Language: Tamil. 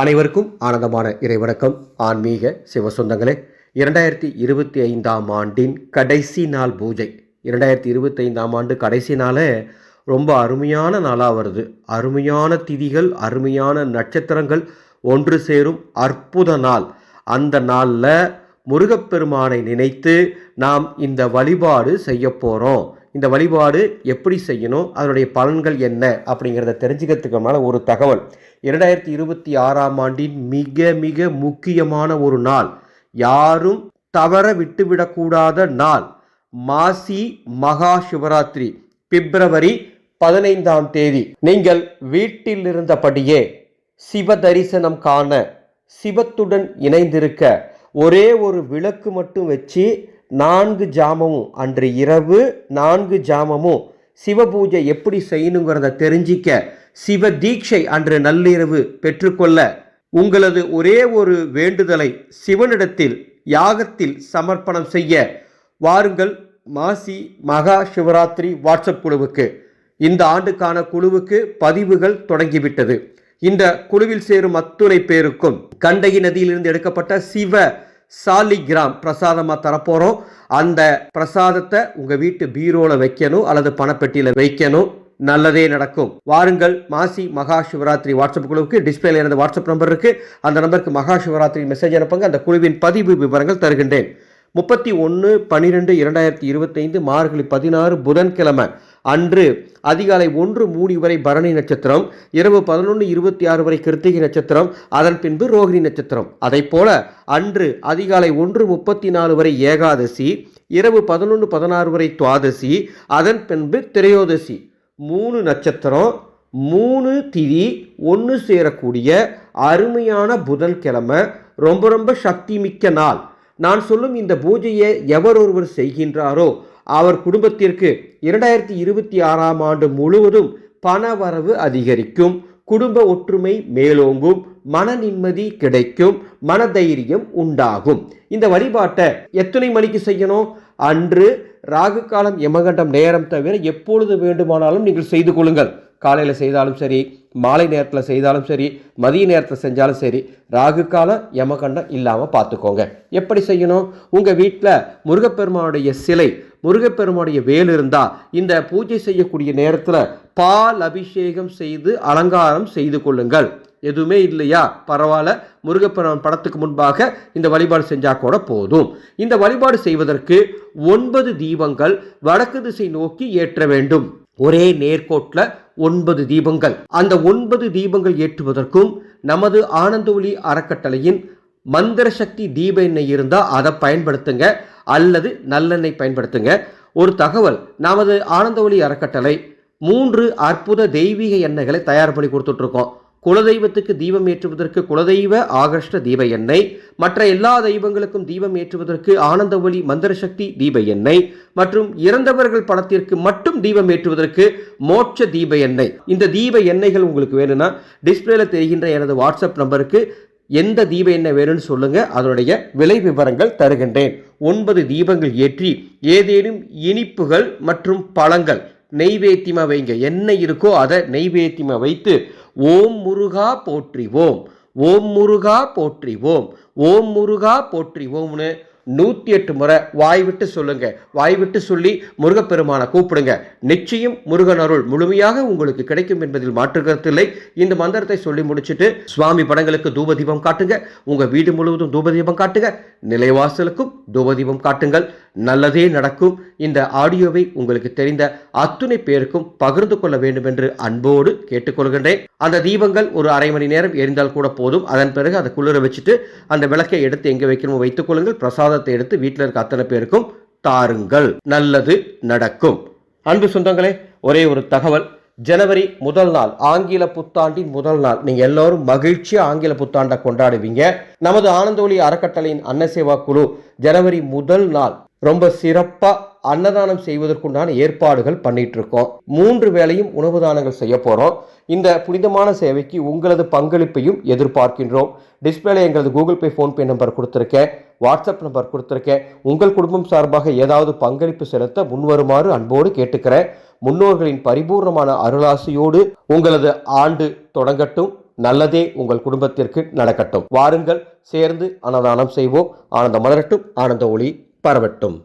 அனைவருக்கும் ஆனந்தமான இறைவணக்கம். ஆன்மீக சிவசொந்தங்களே இரண்டாயிரத்தி இருபத்தி ஐந்தாம் ஆண்டின் கடைசி நாள் பூஜை. இரண்டாயிரத்தி இருபத்தி ஐந்தாம் ஆண்டு கடைசி நாளே ரொம்ப அருமையான நாளாக வருது. அருமையான திதிகள் அருமையான நட்சத்திரங்கள் ஒன்று சேரும் அற்புத நாள். அந்த நாளில் முருகப்பெருமானை நினைத்து நாம் இந்த வழிபாடு செய்ய போகிறோம் இந்த வழிபாடு எப்படி செய்யணும்? அதனுடைய பலன்கள் என்ன? அப்படிங்கிறத தெரிஞ்சுக்கிறதுக்கு மேலே ஒரு தகவல். இரண்டாயிரத்தி இருபத்தி ஆறாம் ஆண்டின் மிக மிக முக்கியமான ஒரு நாள். யாரும் தவற விட்டுவிடக்கூடாத நாள். மாசி மகா சிவராத்திரி பிப்ரவரி பதினைந்தாம் தேதி. நீங்கள் வீட்டில் இருந்தபடியே சிவ தரிசனம் காண சிவத்துடன் இணைந்திருக்க ஒரே ஒரு விளக்கு மட்டும் வச்சு நான்கு ஜாமமும் அன்று இரவு நான்கு ஜாமமும் சிவபூஜை எப்படி செய்யணுங்கிறத தெரிஞ்சிக்க சிவ தீட்சை அன்று நள்ளிரவு பெற்றுக்கொள்ள உங்களது ஒரே ஒரு வேண்டுதலை சிவனிடத்தில் யாகத்தில் சமர்ப்பணம் செய்ய வாருங்கள் மாசி மகா சிவராத்திரி வாட்ஸ்அப் குழுவுக்கு. இந்த ஆண்டுக்கான குழுவுக்கு பதிவுகள் தொடங்கிவிட்டது. இந்த குழுவில் சேரும் அத்துணை பேருக்கும் கண்டகி நதியிலிருந்து எடுக்கப்பட்ட சிவ சாலிகிராம் பிரசாதமாக தரப்போகிறோம் அந்த பிரசாதத்தை உங்கள் வீட்டு பீரோவில் வைக்கணும் அல்லது பணப்பெட்டியில் வைக்கணும். நல்லதே நடக்கும். வாருங்கள் மாசி மகா சிவராத்திரி வாட்ஸ்அப் குழுவுக்கு டிஸ்பிளேல இருந்த வாட்ஸ்அப் நம்பர் இருக்கு. அந்த நம்பருக்கு மகா சிவராத்திரி மெசேஜ் அனுப்புங்க. அந்த குழுவின் பதிவு விவரங்கள் தருகின்றேன். முப்பத்தி ஒன்று பன்னிரெண்டு இரண்டாயிரத்தி இருபத்தைந்து மார்கழி பதினாறு புதன்கிழமை. அன்று அதிகாலை ஒன்று மூணு வரை பரணி நட்சத்திரம் இரவு பதினொன்று இருபத்தி ஆறு வரை கிருத்திகை நட்சத்திரம் அதன் பின்பு ரோகிணி நட்சத்திரம். அதை போல அன்று அதிகாலை ஒன்று முப்பத்தி நாலு வரை ஏகாதசி இரவு பதினொன்று பதினாறு வரை துவாதசி அதன் பின்பு திரையோதசி. மூணு நட்சத்திரம் மூணு திதி ஒன்று சேரக்கூடிய அருமையான புதன்கிழமை ரொம்ப ரொம்ப சக்தி மிக்க நாள். நான் சொல்லும் இந்த பூஜையை எவர் ஒருவர் செய்கின்றாரோ அவர் குடும்பத்திற்கு இரண்டாயிரத்தி இருபத்தி ஆறாம் ஆண்டு முழுவதும் பணவரவு அதிகரிக்கும் குடும்ப ஒற்றுமை மேலோங்கும் மன நிம்மதி கிடைக்கும் மனதைரியம் உண்டாகும். இந்த வழிபாட்டை எத்தனை மணிக்கு செய்யணும்? அன்று ராகு காலம் யமகண்டம் நேரம் தவிர எப்பொழுது வேண்டுமானாலும் நீங்கள் செய்து கொள்ளுங்கள். காலையில் செய்தாலும் சரி மாலை நேரத்தில் செய்தாலும் சரி மதிய நேரத்தில் செஞ்சாலும் சரி ராகு காலம் யமகண்டம் இல்லாமல் பார்த்துக்கோங்க எப்படி செய்யணும்? உங்கள் வீட்டில் முருகப்பெருமானுடைய சிலை முருகப்பெருமானுடைய வேல் இருந்தால் இந்த பூஜை செய்யக்கூடிய நேரத்தில் பால் அபிஷேகம் செய்து அலங்காரம் செய்து கொள்ளுங்கள். எதுவுமே இல்லையா? பரவாயில்ல. முருகப்பெருமான் படத்துக்கு முன்பாக இந்த வழிபாடு செஞ்சால் கூட போதும். இந்த வழிபாடு செய்வதற்கு ஒன்பது தீபங்கள் வடக்கு திசை நோக்கி ஏற்ற வேண்டும். ஒரே நேர்கோட்டில் ஒன்பது தீபங்கள். அந்த ஒன்பது தீபங்கள் ஏற்றுவதற்கும் நமது ஆனந்த ஒளி அறக்கட்டளையின் மந்திர சக்தி தீப எண்ணெய் இருந்தால் அதை பயன்படுத்துங்க அல்லது நல்லெண்ணெய் பயன்படுத்துங்க. ஒரு தகவல் நமது ஆனந்த ஒளி அறக்கட்டளை மூன்று அற்புத தெய்வீக எண்ணெய்களை தயார் பண்ணி கொடுத்துட்ருக்கோம் குலதெய்வத்துக்கு தீபம் ஏற்றுவதற்கு குலதெய்வ ஆகஸ்ட தீப எண்ணெய் மற்ற எல்லா தெய்வங்களுக்கும் தீபம் ஏற்றுவதற்கு ஆனந்த ஒளி மந்திரசக்தி தீப எண்ணெய் மற்றும் இறந்தவர்கள் படத்திற்கு மட்டும் தீபம் ஏற்றுவதற்கு மோட்ச தீப எண்ணெய். இந்த தீப எண்ணெய்கள் உங்களுக்கு வேணும்னா டிஸ்பிளேல தெரிகின்ற எனது வாட்ஸ்அப் நம்பருக்கு எந்த தீப எண்ணெய் வேணும்னு சொல்லுங்க அதனுடைய விலை விவரங்கள் தருகின்றேன். ஒன்பது தீபங்கள் ஏற்றி ஏதேனும் இனிப்புகள் மற்றும் பழங்கள் நெய்வேத்தியமாக வைங்க. என்ன இருக்கோ அதை நெய்வேத்தியமாக வைத்து ஓம் முருகா போற்றிவோம். ஓம் முருகா போற்றிவோம். ஓம் முருகா போற்றிவோம்னு நூற்றி எட்டு முறை வாய் விட்டு சொல்லுங்க. வாய் விட்டு சொல்லி முருகப்பெருமானை கூப்பிடுங்க. நிச்சயம் முருகன் அருள் முழுமையாக உங்களுக்கு கிடைக்கும் என்பதில் மாற்று கருத்தில்லை இந்த மந்திரத்தை சொல்லி முடிச்சுட்டு சுவாமி படங்களுக்கு தூபதீபம் காட்டுங்க. உங்கள் வீடு முழுவதும் தூபதீபம் காட்டுங்க. நிலைவாசலுக்கும் தூபதீபம் காட்டுங்கள். நல்லதே நடக்கும். இந்த ஆடியோவை உங்களுக்கு தெரிந்த அத்துணை பேருக்கும் பகிர்ந்து கொள்ள வேண்டும் என்று அன்போடு கேட்டுக்கொள்கின்றேன். அந்த தீபங்கள் ஒரு அரை மணி நேரம் எரிந்தால் கூட போதும். அதன் பிறகு அதை குளிர வச்சுட்டு அந்த விளக்கை எடுத்து எங்கே வைக்கணுமோ வைத்துக் கொள்ளுங்கள். பிரசாதத்தை எடுத்து வீட்டில் இருக்க அத்தனை பேருக்கும் தாருங்கள். நல்லது நடக்கும். அன்பு சொந்தங்களே ஒரே ஒரு தகவல். ஜனவரி முதல் நாள் ஆங்கில புத்தாண்டின் முதல் நாள். நீங்க எல்லோரும் மகிழ்ச்சியா ஆங்கில புத்தாண்டை கொண்டாடுவீங்க. நமது ஆனந்தோலி அறக்கட்டளையின் அன்னசேவா குழு ஜனவரி முதல் நாள் ரொம்ப சிறப்பாக அன்னதானம் செய்வதற்குண்டான ஏற்பாடுகள் பண்ணிட்டு இருக்கோம் மூன்று வேளையும் உணவு தானங்கள் செய்ய போகிறோம் இந்த புனிதமான சேவைக்கு உங்களது பங்களிப்பையும் எதிர்பார்க்கின்றோம். டிஸ்பிளேல எங்களது கூகுள் பே ஃபோன்பே நம்பர் கொடுத்துருக்கேன். வாட்ஸ்அப் நம்பர் கொடுத்துருக்கேன். உங்கள் குடும்பம் சார்பாக ஏதாவது பங்களிப்பு செலுத்த முன்வருமாறு அன்போடு கேட்டுக்கிறேன். முன்னோர்களின் பரிபூர்ணமான அருளாசியோடு உங்களது ஆண்டு தொடங்கட்டும். நல்லதே உங்கள் குடும்பத்திற்கு நடக்கட்டும். வாருங்கள் சேர்ந்து அன்னதானம் செய்வோம். ஆனந்த மலரட்டும். ஆனந்த ஒளி. பரவட்டும்